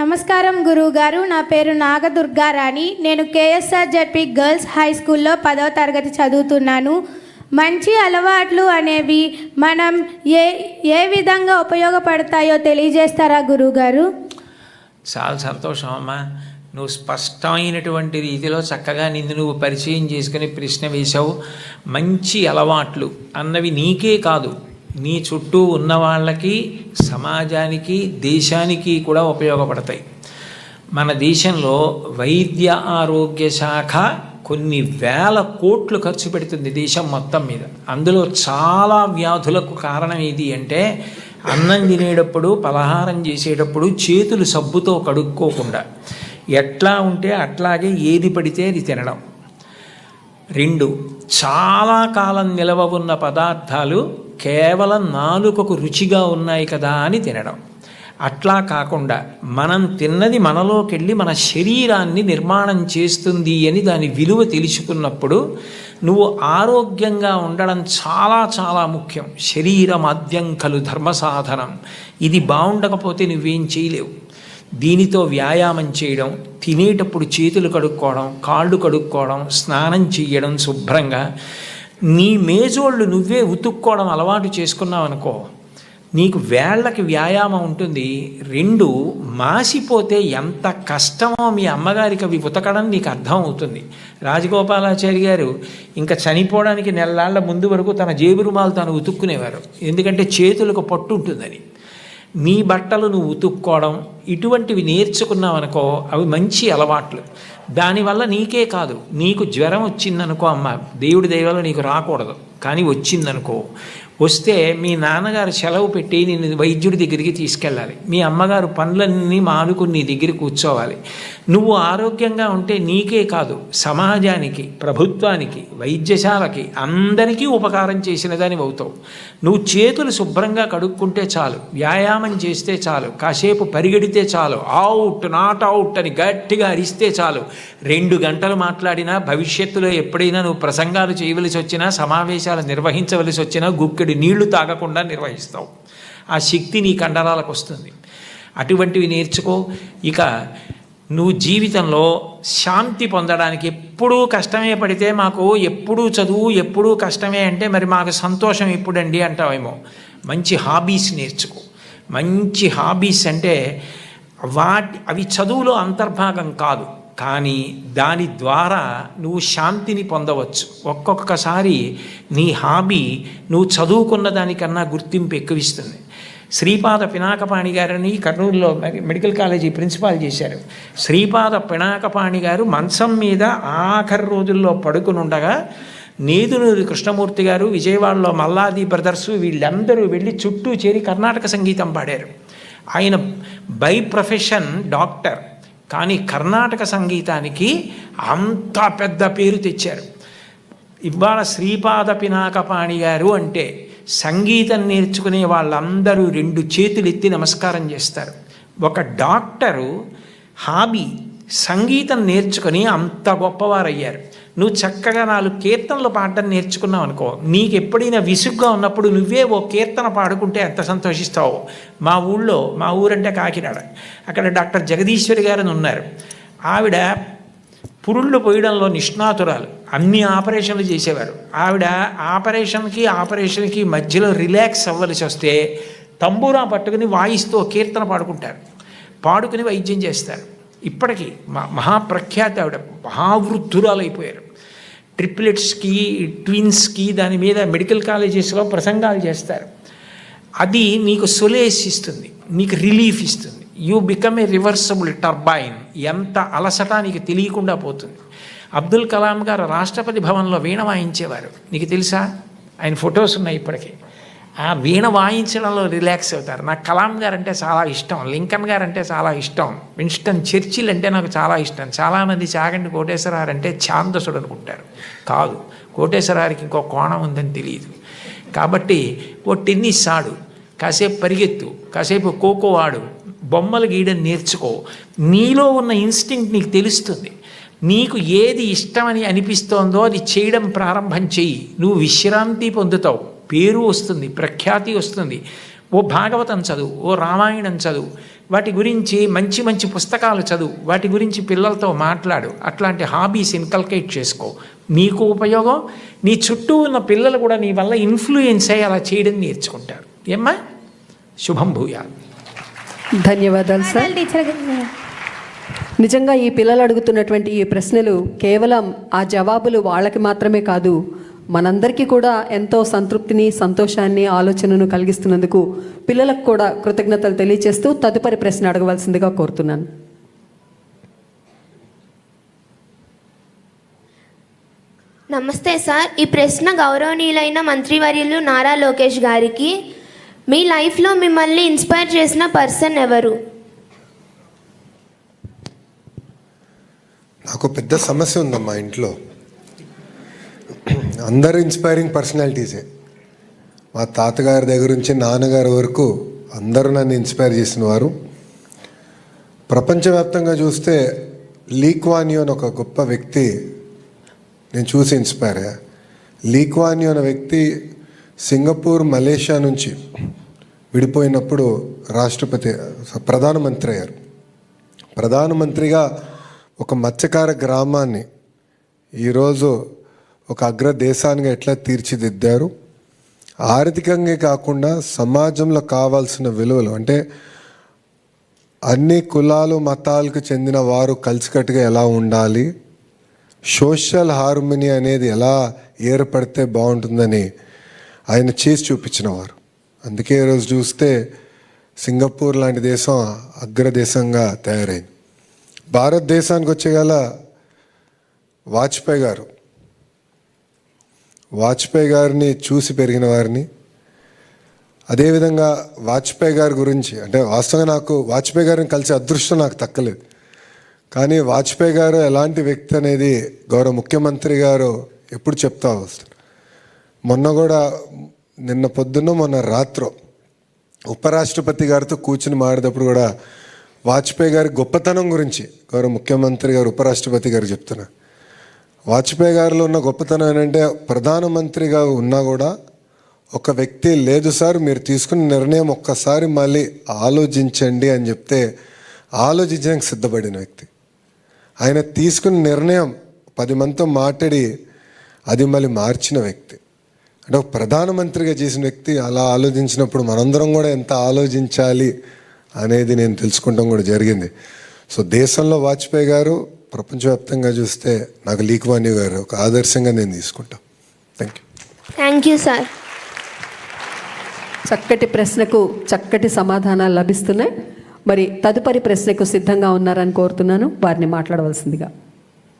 నమస్కారం గురువుగారు నా పేరు నాగదుర్గారాణి. నేను కేఎస్ఆర్ జడ్పి గర్ల్స్ హై స్కూల్లో పదవ తరగతి చదువుతున్నాను. మంచి అలవాట్లు అనేవి మనం ఏ ఏ విధంగా ఉపయోగపడతాయో తెలియజేస్తారా గురువుగారు? చాలా సంతోషం అమ్మా. నువ్వు స్పష్టమైనటువంటి రీతిలో చక్కగా నిన్ను నువ్వు పరిచయం చేసుకుని ప్రశ్న వేశావు. మంచి అలవాట్లు అన్నవి నీకే కాదు. నీ చుట్టూ ఉన్న వాళ్ళకి సమాజానికి దేశానికి కూడా ఉపయోగపడతాయి. మన దేశంలో వైద్య ఆరోగ్య శాఖ కొన్ని వేల కోట్లు ఖర్చు పెడుతుంది దేశం మొత్తం మీద. అందులో చాలా వ్యాధులకు కారణం ఏది అంటే అన్నం తినేటప్పుడు పలహారం చేసేటప్పుడు చేతులు సబ్బుతో కడుక్కోకుండా. ఎట్లా ఉంటే అట్లాగే ఏది పడితే అది తినడం. రెండు చాలా కాలం నిలవ ఉన్న పదార్థాలు కేవలం నాలుకకు రుచిగా ఉన్నాయి కదా అని తినడం. అట్లా కాకుండా మనం తిన్నది మనలోకెళ్ళి మన శరీరాన్ని నిర్మాణం చేస్తుంది అని దాని విలువ తెలుసుకున్నప్పుడు నువ్వు ఆరోగ్యంగా ఉండడం చాలా చాలా ముఖ్యం. శరీరమాద్యం కలు ధర్మ సాధనం. ఇది బాగుండకపోతే నువ్వేం చేయలేవు. దీనితో వ్యాయామం చేయడం తినేటప్పుడు చేతులు కడుక్కోవడం కాళ్ళు కడుక్కోవడం స్నానం చేయడం శుభ్రంగా నీ మేజోళ్ళు నువ్వే ఉతుక్కోవడం అలవాటు చేసుకున్నావు అనుకో నీకు వేళ్ళకి వ్యాయామం ఉంటుంది రెండు మాసిపోతే ఎంత కష్టమో మీ అమ్మగారికి అవి ఉతకడం నీకు అర్థం అవుతుంది రాజగోపాలాచారి గారు ఇంకా చనిపోవడానికి నెలలాళ్ళ ముందు వరకు తన జేబు రుమాలు తాను ఉతుక్కునేవారు. ఎందుకంటే చేతులకు పట్టు ఉంటుందని. నీ బట్టలు నువ్వు ఉతుక్కోవడం ఇటువంటివి నేర్చుకున్నావనుకో అవి మంచి అలవాట్లు. దానివల్ల నీకే కాదు నీకు జ్వరం వచ్చిందనుకో అమ్మ దేవుడి దయవల్ల నీకు రాకూడదు. కానీ వచ్చిందనుకో వస్తే మీ నాన్నగారు సెలవు పెట్టి నిన్ను వైద్యుడి దగ్గరికి తీసుకెళ్ళాలి. మీ అమ్మగారు పనులన్నీ మానుకుని నీ దగ్గర కూర్చోవాలి. నువ్వు ఆరోగ్యంగా ఉంటే నీకే కాదు సమాజానికి ప్రభుత్వానికి వైద్యశాలకి అందరికీ ఉపకారం చేసిన దాని అవుతావు. నువ్వు చేతులు శుభ్రంగా కడుక్కుంటే చాలు వ్యాయామం చేస్తే చాలు కాసేపు పరిగెడితే చాలు అవుట్ నాట్ అవుట్ అని గట్టిగా అరిస్తే చాలు. రెండు గంటలు మాట్లాడినా భవిష్యత్తులో ఎప్పుడైనా నువ్వు ప్రసంగాలు చేయవలసి వచ్చినా సమావేశాలు నిర్వహించవలసి వచ్చినా గుక్కెడు నీళ్ళు తాగకుండా నిర్వహిస్తావు. ఆ శక్తి నీ కండరాలకు వస్తుంది. అటువంటివి నేర్చుకో. ఇక నువ్వు జీవితంలో శాంతి పొందడానికి ఎప్పుడూ కష్టమే పడితే మాకు ఎప్పుడూ చదువు ఎప్పుడూ కష్టమే అంటే మరి మాకు సంతోషం ఎప్పుడండి అంటావేమో. మంచి హాబీస్ నేర్చుకో. మంచి హాబీస్ అంటే వాటి అవి చదువులో అంతర్భాగం కాదు. కానీ దాని ద్వారా నువ్వు శాంతిని పొందవచ్చు. ఒక్కొక్కసారి నీ హాబీ నువ్వు చదువుకున్న దానికన్నా గుర్తింపు ఎక్కువిస్తుంది. శ్రీపాద పినాకపాణి గారని కర్నూలులో మెడికల్ కాలేజీ ప్రిన్సిపాల్ చేశారు. శ్రీపాద పినాకపాణి గారు మంచం మీద ఆఖరి రోజుల్లో పడుకుని ఉండగా నేదునూరి కృష్ణమూర్తి గారు విజయవాడలో మల్లాది బ్రదర్సు వీళ్ళందరూ వెళ్ళి చుట్టూ చేరి కర్ణాటక సంగీతం పాడారు. ఆయన బై ప్రొఫెషన్ డాక్టర్. కానీ కర్ణాటక సంగీతానికి అంత పెద్ద పేరు తెచ్చారు. ఇవాళ శ్రీపాద పినాకపాణి గారు అంటే సంగీతం నేర్చుకునే వాళ్ళందరూ రెండు చేతులు ఎత్తి నమస్కారం చేస్తారు. ఒక డాక్టరు హాబీ సంగీతం నేర్చుకుని అంత గొప్పవారయ్యారు. నువ్వు చక్కగా నాలుగు కీర్తనలు పాడడం నేర్చుకున్నావు అనుకో. నీకు ఎప్పుడైనా విసుగ్గా ఉన్నప్పుడు నువ్వే ఓ కీర్తన పాడుకుంటే ఎంత సంతోషిస్తావో? మా ఊళ్ళో మా ఊరంటే కాకినాడ. అక్కడ డాక్టర్ జగదీశ్వరి గారని ఉన్నారు. ఆవిడ పురుళ్ళు పోయడంలో నిష్ణాతురాలు. అన్ని ఆపరేషన్లు చేసేవారు. ఆవిడ ఆపరేషన్కి ఆపరేషన్కి మధ్యలో రిలాక్స్ అవ్వలసి వస్తే తంబూరా పట్టుకుని వాయిస్తూ కీర్తన పాడుకుంటారు. పాడుకుని వైద్యం చేస్తారు. ఇప్పటికీ మహాప్రఖ్యాతి ఆవిడ మహావృద్ధురాలైపోయారు. ట్రిప్లెట్స్కి ట్విన్స్కి దాని మీద మెడికల్ కాలేజెస్లో ప్రసంగాలు చేస్తారు. అది నీకు సొలేస్ ఇస్తుంది నీకు రిలీఫ్ ఇస్తుంది. You become a reversible turbine ఎంత అలసట నీకు తెలియకుండా పోతుంది. అబ్దుల్ కలాం గారు రాష్ట్రపతి భవన్లో వీణ వాయించేవారు. నీకు తెలుసా? ఆయన ఫొటోస్ ఉన్నాయి ఇప్పటికీ. ఆ వీణ వాయించడంలో రిలాక్స్ అవుతారు. నాకు కలాం గారు అంటే చాలా ఇష్టం లింకన్ గారు అంటే చాలా ఇష్టం విన్స్టన్ చర్చిల్ అంటే నాకు చాలా ఇష్టం. చాలామంది చాగండి కోటేశ్వరారు అంటే ఛాందసుడు అనుకుంటారు. కాదు కోటేశ్వరారికి ఇంకో కోణం ఉందని తెలియదు. కాబట్టి ఓ టెన్నిస్ ఆడు కాసేపు పరిగెత్తు కాసేపు ఖోఖో ఆడు బొమ్మలు గీయడం నేర్చుకో. నీలో ఉన్న ఇన్స్టింక్ట్ నీకు తెలుస్తుంది. నీకు ఏది ఇష్టమని అనిపిస్తోందో అది చేయడం ప్రారంభం చెయ్యి. నువ్వు విశ్రాంతి పొందుతావు. పేరు వస్తుంది ప్రఖ్యాతి వస్తుంది. ఓ భాగవతం చదువు ఓ రామాయణం చదువు వాటి గురించి మంచి మంచి పుస్తకాలు చదువు వాటి గురించి పిల్లలతో మాట్లాడు. అట్లాంటి హాబీస్ ఇన్కల్కేట్ చేసుకో. నీకు ఉపయోగం? నీ చుట్టూ ఉన్న పిల్లలు కూడా నీ వల్ల ఇన్ఫ్లుయెన్స్ అయ్యి అలా చేయడం నేర్చుకుంటారు. ఏమ్మా? శుభం భూయాలు ధన్యవాదాలు సార్. నిజంగా ఈ పిల్లలు అడుగుతున్నటువంటి ఈ ప్రశ్నలు కేవలం ఆ జవాబులు వాళ్ళకి మాత్రమే కాదు మనందరికీ కూడా ఎంతో సంతృప్తిని సంతోషాన్ని ఆలోచనను కలిగిస్తున్నందుకు పిల్లలకు కూడా కృతజ్ఞతలు తెలియజేస్తూ తదుపరి ప్రశ్న అడగవలసిందిగా కోరుతున్నాను. నమస్తే సార్. ఈ ప్రశ్న గౌరవనీయులైన మంత్రివర్యులు నారా లోకేష్ గారికి. మీ లైఫ్లో మిమ్మల్ని ఇన్స్పైర్ చేసిన పర్సన్ ఎవరు? నాకు పెద్ద సమస్య ఉందమ్మా ఇంట్లో. అందరూ ఇన్స్పైరింగ్ పర్సనాలిటీసే మా తాతగారి దగ్గర నుంచి నాన్నగారి వరకు అందరూ నన్ను ఇన్స్పైర్ చేసిన వారు. ప్రపంచవ్యాప్తంగా చూస్తే లీక్వానియో అని ఒక గొప్ప వ్యక్తి నేను చూసి ఇన్స్పైర్ అయ్యా. లీక్వానియో అనే వ్యక్తి సింగపూర్ మలేషియా నుంచి విడిపోయినప్పుడు రాష్ట్రపతి ప్రధానమంత్రి అయ్యారు. ప్రధానమంత్రిగా ఒక మత్స్యకార గ్రామాన్ని ఈరోజు ఒక అగ్ర దేశానికి ఎట్లా తీర్చిదిద్దారు? ఆర్థికంగా కాకుండా సమాజంలో కావాల్సిన విలువలు అంటే అన్ని కులాలు మతాలకు చెందిన వారు కలిసికట్టుగా ఎలా ఉండాలి? సోషల్ హార్మోనీ అనేది ఎలా ఏర్పడితే బాగుంటుందని ఆయన చేసి చూపించిన వారు. అందుకే ఈరోజు చూస్తే సింగపూర్ లాంటి దేశం అగ్రదేశంగా తయారైంది. భారతదేశానికి వచ్చేగల వాజ్పేయి గారు వాజ్పేయి గారిని చూసి పెరిగిన వారిని. అదేవిధంగా వాజ్పేయి గారి గురించి అంటే వాస్తవంగా నాకు వాజ్పేయి గారిని కలిసే అదృష్టం నాకు తక్కలేదు. కానీ వాజ్పేయి గారు ఎలాంటి వ్యక్తి అనేది గౌరవ ముఖ్యమంత్రి గారు ఎప్పుడు చెప్తా వస్తారు మొన్న కూడా నిన్న పొద్దున్న మొన్న రాత్రో ఉపరాష్ట్రపతి గారితో కూర్చుని మాడేటప్పుడు కూడా వాజ్పేయి గారి గొప్పతనం గురించి గౌరవ ముఖ్యమంత్రి గారు ఉపరాష్ట్రపతి గారు చెప్తున్నారు. వాజ్పేయి గారిలో ఉన్న గొప్పతనం ఏంటంటే ప్రధానమంత్రిగా ఉన్నా కూడా ఒక వ్యక్తి లేదు సార్ మీరు తీసుకున్న నిర్ణయం ఒక్కసారి మళ్ళీ ఆలోచించండి అని చెప్తే ఆలోచించడానికి సిద్ధపడిన వ్యక్తి. ఆయన తీసుకున్న నిర్ణయం పది మందితో మాట్లాడి అది మళ్ళీ మార్చిన వ్యక్తి. అంటే ఒక ప్రధానమంత్రిగా చేసిన వ్యక్తి అలా ఆలోచించినప్పుడు మనందరం కూడా ఎంత ఆలోచించాలి అనేది నేను తెలుసుకుంటాం కూడా జరిగింది. సో దేశంలో వాజ్పేయి గారు ప్రపంచవ్యాప్తంగా చూస్తే నాకు లీక్వాణి గారు ఒక ఆదర్శంగా నేను తీసుకుంటాం. Thank you thank you sir చక్కటి ప్రశ్నకు చక్కటి సమాధానాలు లభిస్తున్నాయి. మరి తదుపరి ప్రశ్నకు సిద్ధంగా ఉన్నారని కోరుతున్నాను. వారిని మాట్లాడవలసిందిగా.